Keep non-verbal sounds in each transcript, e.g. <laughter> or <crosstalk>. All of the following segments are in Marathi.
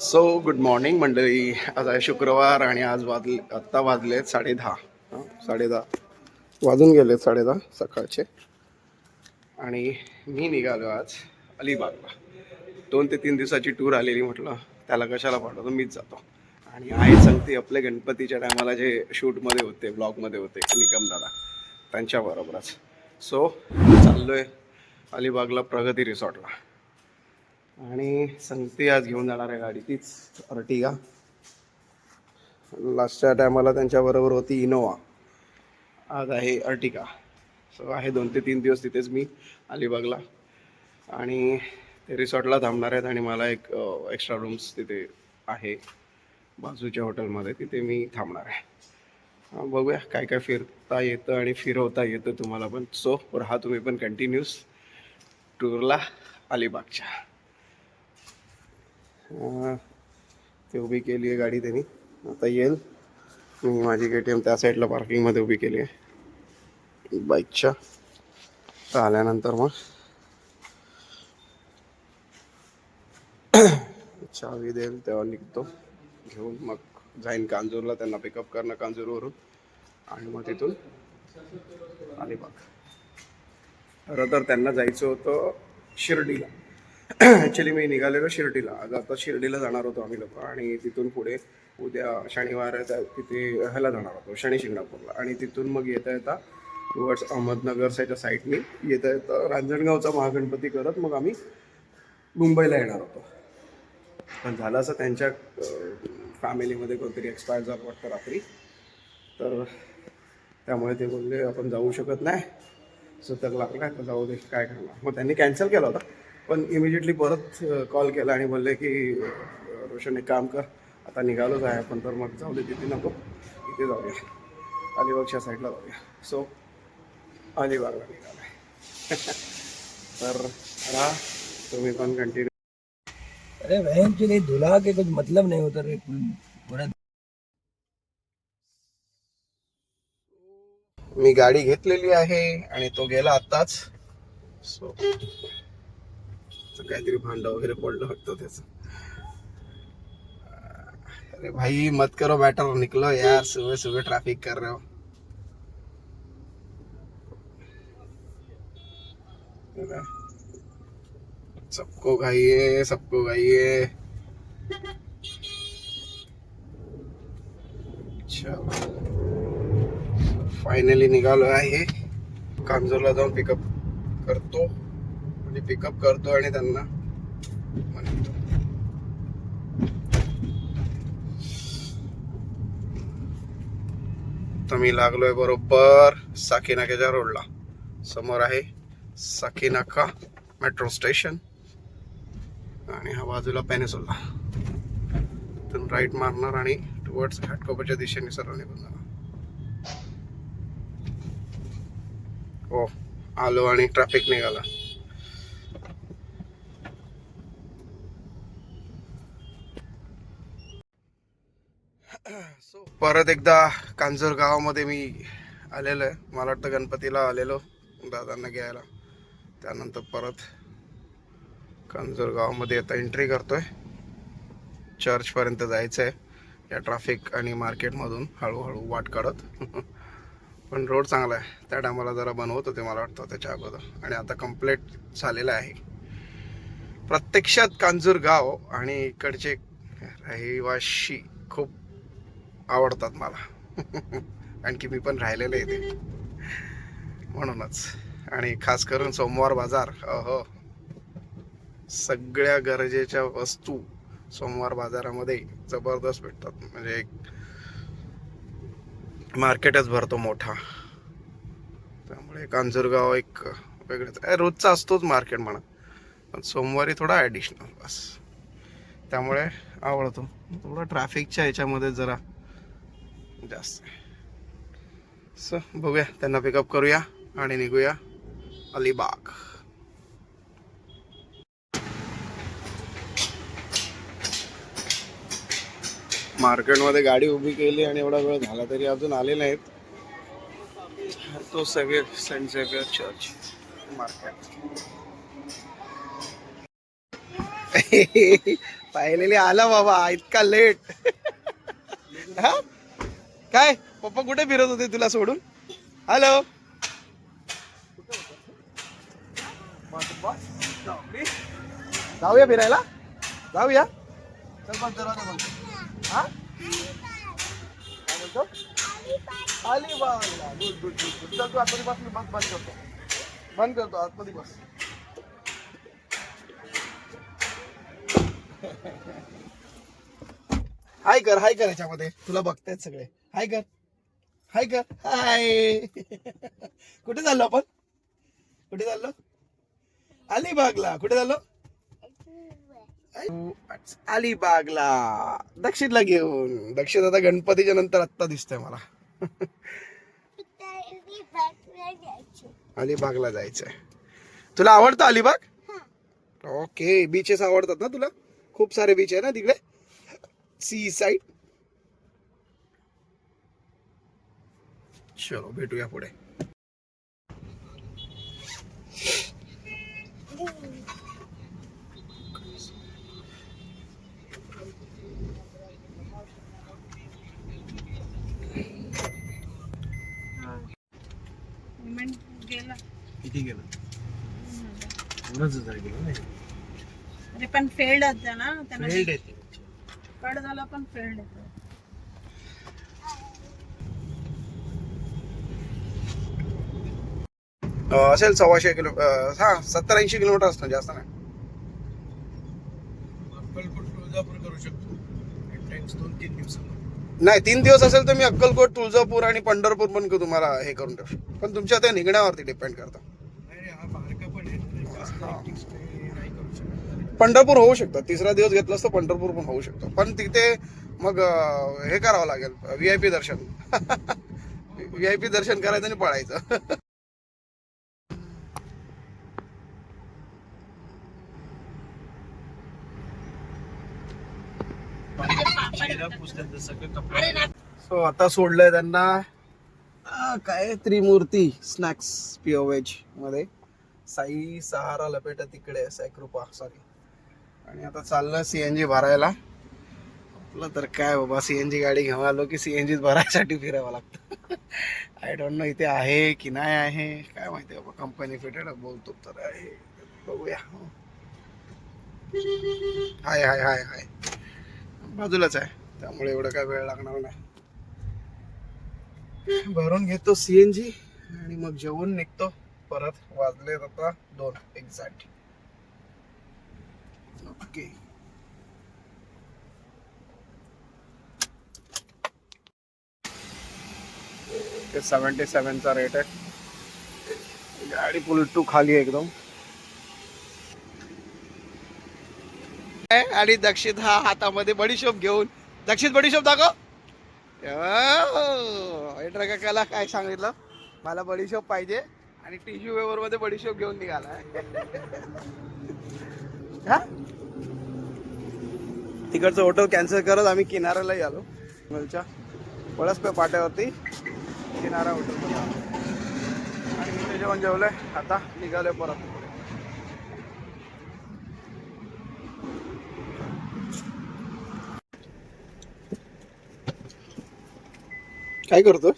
सो गुड मॉर्निंग मंडळी. आज आहे शुक्रवार आणि आज वाजले आत्ता वाजले साडे दहा हं, साडे वाजून गेले साडे दहा सकाळचे. आणि मी निघालो आज अलिबागला. दोन ते तीन दिवसाची टूर आलेली म्हटलं त्याला कशाला पाठवतो? मीच जातो. आणि आई सांगते आपले गणपतीच्या टायमाला जे शूटमध्ये होते ब्लॉगमध्ये होते निकम दादा त्यांच्याबरोबरच. सो चाललो आहे अलिबागला प्रगती रिसॉर्टला आणि संगती आज घेऊन जाणार आहे गाडी. तीच अर्टिगा लास्टच्या टायमाला त्यांच्याबरोबर होती इनोवा. आज आहे अर्टिगा सो आहे दोन ते तीन दिवस तिथेच मी अलिबागला. आणि ते रिसॉर्टला थांबणार आहेत आणि मला एक एक्स्ट्रा रूम्स तिथे आहे. बाजूच्या हॉटेलमध्ये तिथे मी थांबणार आहे. बघूया काय काय फिरता येतं आणि फिरवता येतं तुम्हाला पण. सो राहा तुम्ही पण कंटिन्यूस टूरला अलिबागच्या. ते उभी केली आहे गाडी त्यांनी. आता येईल. मी माझी के टी एम त्या साईडला पार्किंगमध्ये उभी केली आहे. बाईकच्या. तर आल्यानंतर मग. <coughs> चावी देईल तेव्हा निघतो. घेऊन मग जाईन कांजूरला त्यांना पिकअप करणं कांजूरवरून. आणि मग तिथून अलिबाग. खरं तर त्यांना जायचं होतं शिर्डीला. ॲक्च्युली मी निघालेलो शिर्डीला. आज आता शिर्डीला जाणार होतो आम्ही लोक आणि तिथून पुढे उद्या शनिवार आहे तिथे ह्याला जाणार होतो शनी शिंगणापूरला. आणि तिथून मग येता येता टुवर्ड्स अहमदनगरच्या साईडनी येता येता रांजणगावचा महागणपती करत मग आम्ही मुंबईला येणार होतो. पण झालं असं त्यांच्या फॅमिलीमध्ये कोणतरी एक्सपायर झालं वाटतं रात्री. तर त्यामुळे ते बोलले आपण जाऊ शकत नाही. सो लागला तर जाऊ दे काय करणार? मग त्यांनी कॅन्सल केला होता. पण इमिजिएटली परत कॉल केला आणि बोलले की रोशन एक काम कर आता निघालोच आहे आपण तर मग जाऊ दे तिथे नको. इथे जाऊया. अलिबागच्या साईडला जाऊया. सो अलिबागला निघालो <laughs> तर राहा तुम्ही पण कंटिन्यू अरे बहन के लिए दुल्हा के कुछ मतलब नहीं होता रे पूरा मी गाडी घेतलेली आहे आणि तो गेला आताच सो काहीतरी भांडलं वगैरे पडलं वाटतं त्याच. अरे भाई मत करो मैटर निकलो यार सुबह सुबह ट्रैफिक कर रहे हो. सबको खाइए सबको खाइए चलो। फायनली निघालो आहे कांजोरला जाऊन पिकअप करतो. मी पिकअप करतो आणि त्यांना म्हणतो. तर मी लागलोय बरोबर साकीनाक्याच्या रोडला समोर आहे साकीनाका मेट्रो स्टेशन आणि हा बाजूला पॅनेसोला तिथून राईट मारणार आणि टुवर्ड्स घाटकोपरच्या दिशेने सरळ निघून जाणार हो आलो आणि ट्रॅफिक निघाला. सो परत एकदा कांजूर गावामध्ये मी आलेलो आहे. मला वाटतं गणपतीला आलेलो दादांना घ्यायला. त्यानंतर परत कांजूर गावामध्ये आता एंट्री करतोय. चर्चपर्यंत जायचं आहे या ट्रॅफिक आणि मार्केटमधून हळूहळू वाट काढत. <laughs> पण रोड चांगला आहे. त्या टायमाला जरा बनवत होते मला वाटतं त्याच्या अगोदर. आणि आता कंप्लीट झालेलं आहे. प्रत्यक्षात कांजूर गाव आणि इकडचे रहिवाशी आवडतात मला. आणखी मी पण राहिलेलं आहे ते. म्हणूनच. आणि खास करून सोमवार बाजार अहो. सगळ्या गरजेच्या वस्तू सोमवार बाजारामध्ये जबरदस्त भेटतात. म्हणजे एक मार्केटच भरतो मोठा. त्यामुळे कांजूरगाव एक वेगळंच. आहे रोजचा असतोच मार्केट म्हणा. पण सोमवारी थोडा ॲडिशनल बस. त्यामुळे आवडतो. थोडं ट्रॅफिकच्या ह्याच्यामध्ये जरा जास्त आहे सो बघूया. त्यांना पिकअप करूया आणि निघूया अलिबाग. मार्केटमध्ये गाडी उभी केली आणि एवढा वेळ झाला तरी अजून आले नाहीत. तो सगळे सेंट झेवियर चर्च मार्केट. <laughs> पाहिलेली आला बाबा इतका लेट <laughs> हा? काय पप्पा कुठे फिरत होते तुला सोडून हॅलो जाऊया फिरायला जाऊया चल बंद दरवाजा बंद तू मी बंद करतो बंद करतो आतमध्ये बस हाय कर हाय कर याच्यामध्ये तुला बघतायत सगळे हाय कर हाय कर हाय कुठे चाललो आपण? कुठे चाललो? अलिबागला. कुठे चाललो? अलिबागला. दक्षिणला घेऊन. दक्षिण आता गणपतीच्या नंतर आत्ता दिसतंय मला. अलिबागला जायचंय. तुला आवडतं अलिबाग? ओके बीचेस आवडतात ना तुला? खूप सारे बीच आहे ना तिकडे? सी साइड चलो भेटूया पुढे. गेला? किती गेलं अरे पण फेल्ड होत्या ना त्यांना येते कट झाला पण फेल्ड येतो असेल सव्वाशे किलो हा सत्तर ऐंशी किलोमीटर असतं जास्त नाही. नाही तीन दिवस असेल तर मी अक्कलकोट तुळजापूर आणि पंढरपूर पण तुम्हाला हे करून ठेवू शकतो. पण तुमच्या त्या निघण्यावरती डिपेंड करतं. पंढरपूर होऊ शकतं. तिसरा दिवस घेतलास तर पंढरपूर पण होऊ शकतो. पण तिथे मग हे करावं लागेल. व्ही आय पी दर्शन. व्ही आय पी दर्शन करायचं आणि पळायचं. <laughs> सो आता सोडलंय त्यांना काय त्रिमूर्ती स्नॅक्स प्युअर व्हेजमध्ये. साई सहारा लपेटा तिकडे साई कृपा सॉरी आणि आता चाललं सीएनजी भरायला. आपलं तर काय बाबा सीएनजी गाडी घेऊन आलो की सीएनजी भरायसाठी फिरावं लागतं. आय डोंट नो इथे आहे की नाही आहे. काय माहिती बाबा कंपनी फिटेड बोलतो तर आहे. बघूया. हाय हाय हाय हाय. बाजूलाच आहे. त्यामुळे एवढं काय वेळ लागणार नाही. भरून घेतो सीएनजी आणि मग जेवून निघतो. परत वाजले आता दोन एक्झॅक्ट ओके ते सेवन्टी सेवनचा रेट आहे. गाडी पुलटू खाली आहे एकदम. आणि दक्षित हा हातामध्ये बडीशोप घेऊन दक्षित बडीशोप दाखव. काकाला काय सांगितलं? मला बडीशोप पाहिजे आणि टिश्यू पेपरमध्ये बडीशोप घेऊन निघाला. <laughs> हा? तिकडचं हॉटेल कॅन्सल करत आम्ही किनाऱ्यालाही आलो. मलच्या पळसपे पाट्यावरती किनारा हॉटेल आणि इथे जेवण जेवलंय. आता निघालोय परत. काय करतो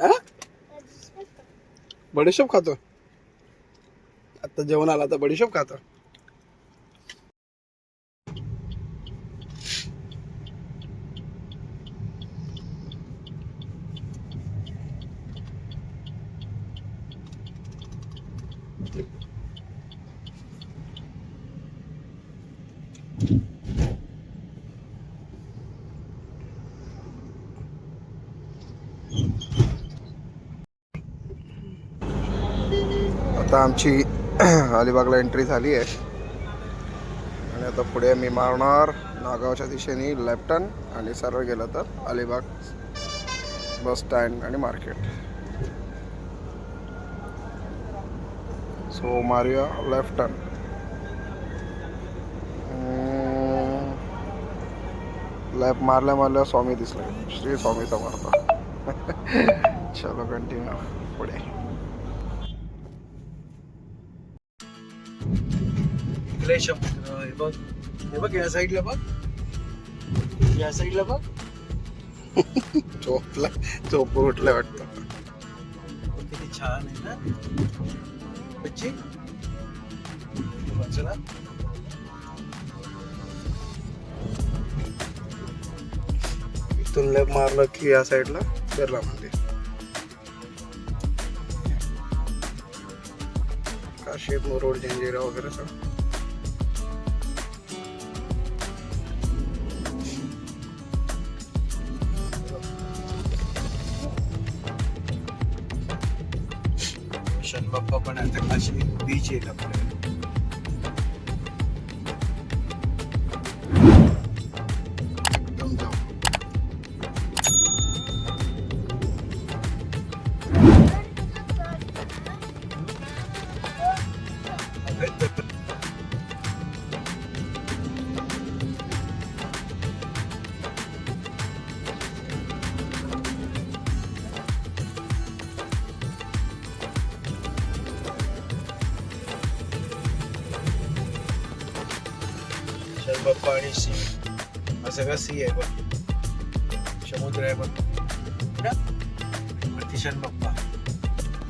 हा? बडीशोप खातो आता जेवण आला तर बडीशोप खातो आता आमची <clears throat> अलिबागला एंट्री झाली आहे. आणि आता पुढे मी मारणार नागावच्या दिशेने लेफ्टन आणि सरळ गेलं तर अलिबाग बस स्टँड आणि मार्केट सो मारूया लेफ्टन लॅप मारल्या मारल्या स्वामी दिसले. श्री स्वामी समर्थ <laughs> चलो कंटिन्यू पुढे. इकडे समुद्र हे बघ. हे बघ या साईडला बघ. या साईडला बघ. झोपला झोप उठलं वाटतं. किती छान आहे ना. बच्ची. चला. इथून लेप मारलं की या साईडला बिर्ला मंदिर काशीत मुरुड जंजिरा वगैरे सगळं. शन बाप्पा पण आता काश्मीर बीच बाप्पा आणि सी. हा सगळा सी आहे बघ. समुद्र आहे बघ. ना? वरती बाप्पा.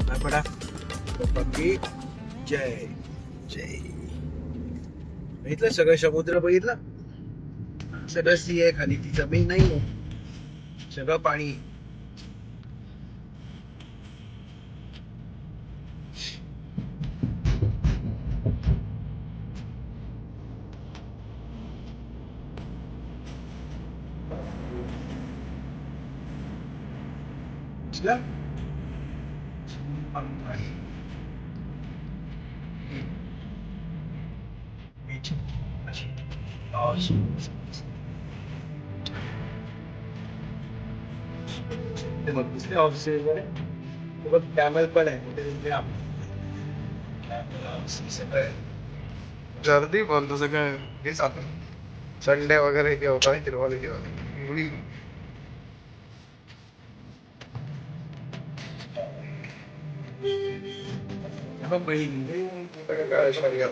काय पडा बाप्पा की जय. जय. बघितलं? सगळं समुद्र बघितलं? सगळं सी आहे खाली. ती जमीन नाही सगळं पाणी दिसलं? Beach. अशी. Awesome. ते बघ दिसले ऑफिसेस वगैरे ते बघ कॅमल पण आहे ते दिसले आप- Camel offices सगळं आहे. गर्दी पण तसं काय हेच आता संडे वगैरे किंवा काय हिरवाली किंवा एवढी हे बघ बहीण सगळं काय शर्यत.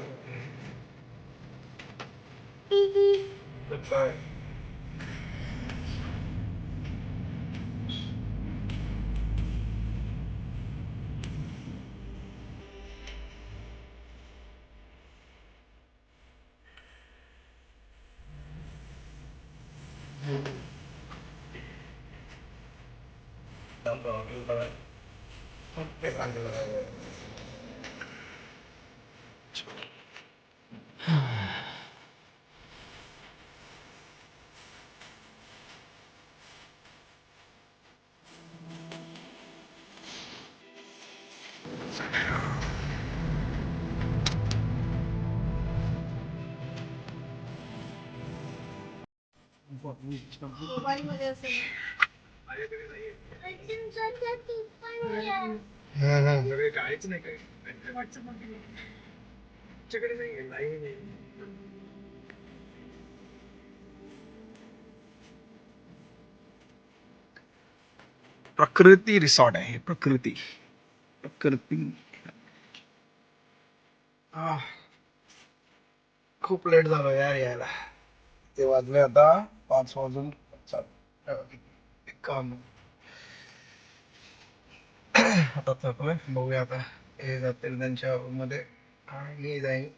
काय मोबाईल मध्ये असेल प्रकृती रिसॉर्ट आहे प्रकृती। आह. खूप लेट झालो यार यायला. ते वाजले आता पाच वाजून काम. आता थकलोय. बघूया आता. हे जातील त्यांच्या मध्ये. आणि मी जाईन.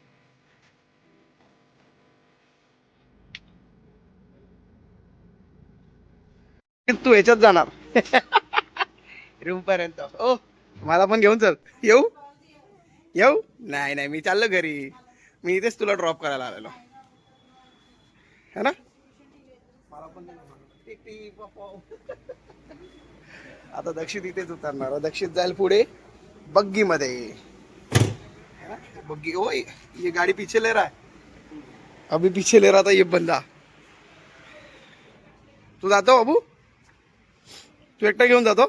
तू ह्याच्यात जाणार. <laughs> रूम पर्यंत. ओ. मला पण घेऊन चल. येऊ? येऊ? नाही नाही मी चाललो घरी. मी इथेच तुला ड्रॉप करायला आलेलो. है ना? मला पण आता दक्षित इथेच उतरणार. दक्षित जाईल पुढे बग्गी मध्ये बग्गी ओ ये गाड़ी पीछे ले रहा है. अभी पीछे ले रहा था ये बंदा. तू जातो बाबू तू एकटा घेऊन जातो?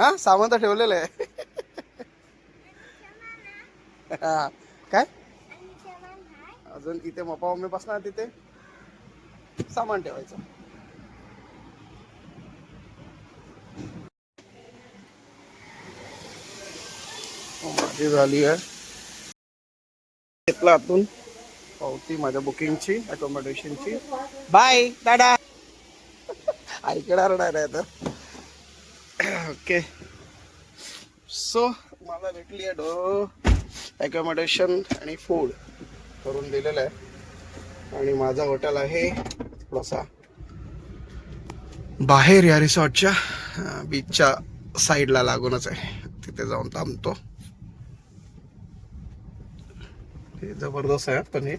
हा सामान तर ठेवलेलं आहे. हा. काय? अजून इथे मपा मम्मी बसणार तिथे. सामान ठेवायचं. हो, माझी झाली आहे. घेतलं आतून. पावती माझ्या बुकिंगची अकोमोडेशनची बाय टाटा. ऐकणार नाही तर <coughs> ओके सो मला भेटली आहे डो अकोमोडेशन आणि फूड करून दिलेलं आहे. आणि माझा हॉटेल आहे थोडासा बाहेर या रिसॉर्टच्या बीचच्या साईडला लागूनच आहे. तिथे जाऊन थांबतो. हे जबरदस्त आहे पण हे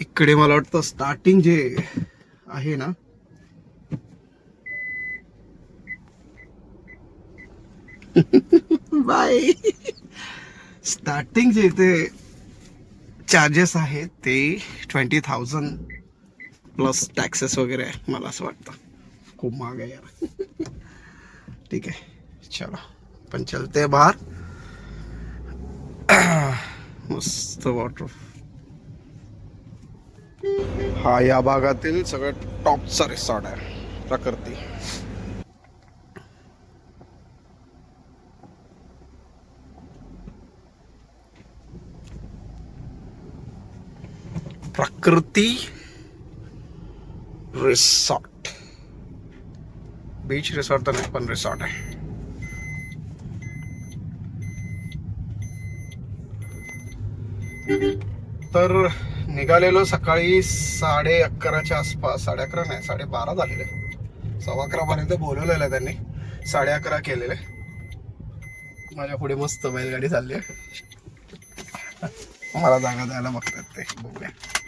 इकडे मला वाटतं स्टार्टिंग जे आहे ना बाय. स्टार्टिंग जे ते चार्जेस आहेत ते ट्वेंटी थाउजंड प्लस टॅक्सेस वगैरे आहे मला असं वाटतं. खूप महाग आहे यार. ठीक आहे. चलो. पण चलते बाहेर. मस्त वॉटर हा या भागातील सगळ्यात टॉपचा रिसॉर्ट आहे. प्रकृती. कृती रिसॉर्ट बीच रिसॉर्ट तर नाही पण रिसॉर्ट आहे. तर निघालेलो सकाळी साडे अकराच्या आसपास साडे अकरा नाही साडे बारा झालेले. सव्वा अकरा पर्यंत बोलवलेलं आहे त्यांनी. साडे अकरा केलेले. माझ्या पुढे मस्त बैलगाडी चालली आहे. <laughs> मला जागा द्यायला बघतात ते. बघूया.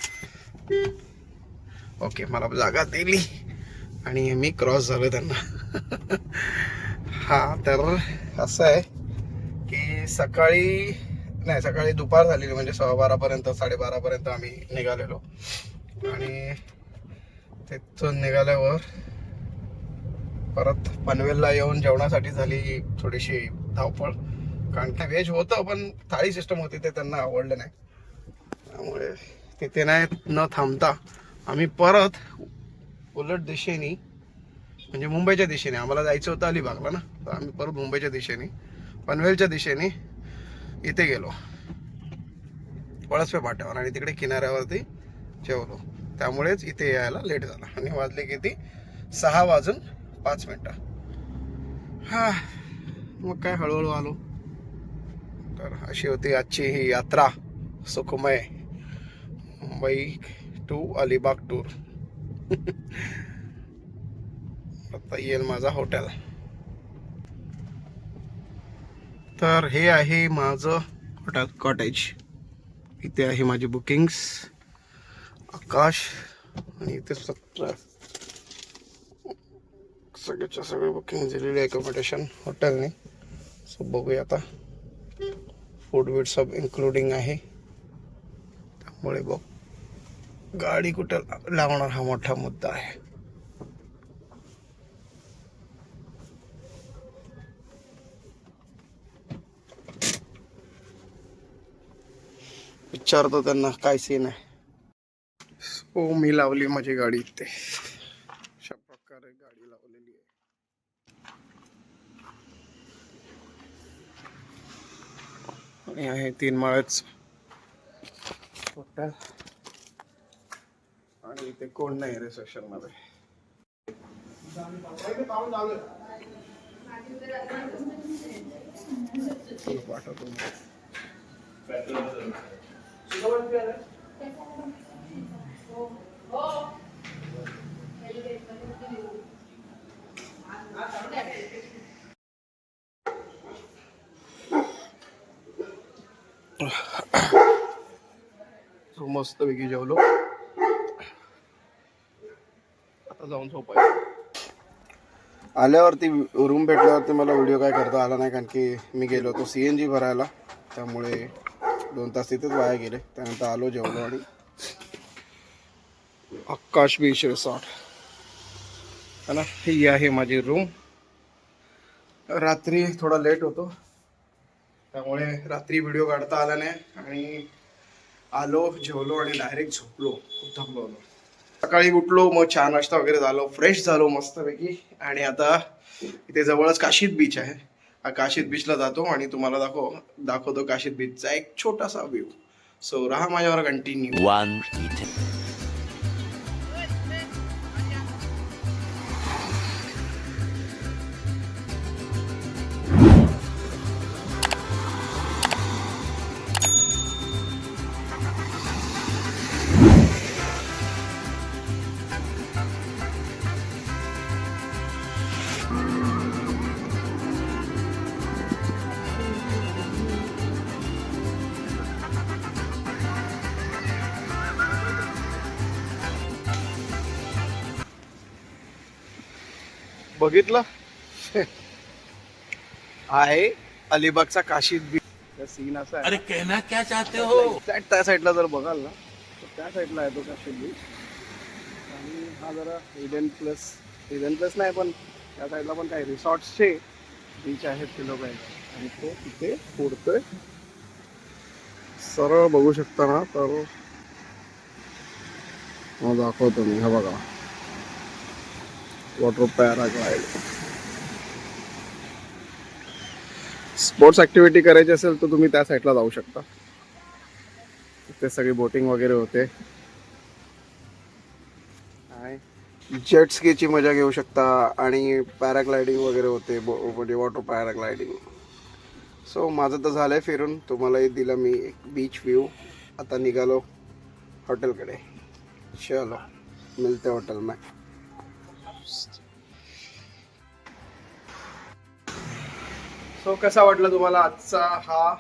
ओके मला जागा दिली. आणि मी क्रॉस झालो त्यांना. हा तर असं आहे की सकाळी नाही सकाळी दुपार झालेली म्हणजे सव्वा बारापर्यंत साडेबारापर्यंत आम्ही निघालेलो. आणि तिथून निघाल्यावर परत पनवेलला येऊन जेवणासाठी झाली थोडीशी धावपळ. कारण ते व्हेज होतं पण थाळी सिस्टम होती ते त्यांना आवडलं नाही. त्यामुळे तिथे नाही न थांबता. आम्ही परत उलट दिशेने म्हणजे मुंबईच्या दिशेने. आम्हाला जायचं होतं अलिबागला ना? तर आम्ही परत मुंबईच्या दिशेने पनवेलच्या दिशेने इथे गेलो. पळसपे फाट्यावर आणि तिकडे किनाऱ्यावरती जेवलो त्यामुळेच इथे यायला लेट झाला. आणि वाजले किती? सहा वाजून पाच मिनटं. हा मग काय हळूहळू आलो. तर अशी होती आजची ही यात्रा. सुखमय. मुंबई टू अलिबाग टूर आता येईल माझा हॉटेल तर हे आहे माझं हॉटेल कॉटेज इथे आहे माझी बुकिंग्स आकाश आणि इथे सतरा सगळ्याच्या सगळे बुकिंग दिलेली अकोमोडेशन हॉटेलने सो बघूया आता. फूड बीड सब इन्क्लुडिंग आहे. त्यामुळे बघ. गाडी कुठं लावणार हा मोठा मुद्दा आहे. विचारतो त्यांना काय सीन आहे. हो मी लावली माझी गाडी इथे. अशा प्रकारे गाडी लावलेली आहे. आणि आहे तीन माळच. हॉटेल इथे कोण नाही रिसेप्शनमध्ये. पाठवतो मस्त पैकी जेवलो. आता जाऊन झोपायचं. आल्यावरती रूम भेटल्यावरती मला व्हिडिओ काय करता आला नाही कारण की मी गेलो होतो सी एन जी भरायला. त्यामुळे दोन तास तिथेच वाया गेले. त्यानंतर आलो जेवलो आणि आकाश बीच रिसॉर्ट है ना? ही आहे माझी रूम. रात्री थोडा लेट होतो. त्यामुळे रात्री व्हिडिओ काढता आला नाही. आणि आलो जेवलो आणि डायरेक्ट झोपलो. खूप थकलो सकाळी उठलो मग चहा नाश्ता वगैरे झालो फ्रेश झालो मस्तपैकी. आणि आता इथे जवळच काशीद बीच आहे. काशीद बीचला जातो आणि तुम्हाला दाखव दाखवतो काशीद बीचचा एक छोटासा व्ह्यू सो राहा माझ्यावर कंटिन्यू बघितलं? <laughs> आहे. अलिबागचा काशीद बीच सीन असा आहे. अरे कहना क्या चाहते हो? त्या साईडला जर बघाल ना तर त्या साईडला आहे तो काशीद बीच आणि हा जरा इडन प्लस इडन प्लस नाही पण त्या साईडला पण काही रिसॉर्ट्सचे बीच आहेत ते लोक आहेत. आणि तो तिथे फोडतोय सरळ बघू शकता ना तर हा दाखवतो मी. हा बघा. वॉटर पॅराग्लाइड स्पोर्ट्स ॲक्टिव्हिटी करायची असेल तर तुम्ही त्या साईडला जाऊ शकता. तिथे सगळी बोटिंग वगैरे होते. जेट स्कीची मजा घेऊ शकता आणि पॅराग्लायडिंग वगैरे होते बो- म्हणजे वॉटर पॅराग्लायडिंग. सो माझं तर झालंय फिरून. तुम्हालाही दिलं मी एक बीच व्ह्यू आता निघालो हॉटेलकडे चलो मिळते हॉटेल मॅ सो कसा वाटला तुम्हाला आजचा हा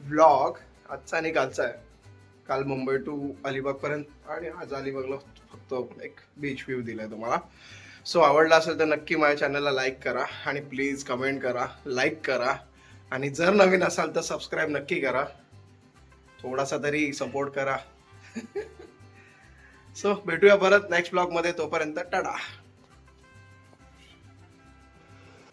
व्लॉग आजचा आणि कालचा आहे. काल मुंबई टू अलिबागपर्यंत आणि आज अलिबागला फक्त एक बीच व्ह्यू दिलाय तुम्हाला. सो आवडला असेल तर नक्की माझ्या चॅनलला लाईक करा आणि प्लीज कमेंट करा लाईक करा. आणि जर नवीन असाल तर सबस्क्राईब नक्की करा. थोडासा तरी सपोर्ट करा. <laughs> सो भेटूया परत नेक्स्ट ब्लॉगमध्ये तोपर्यंत टाटा.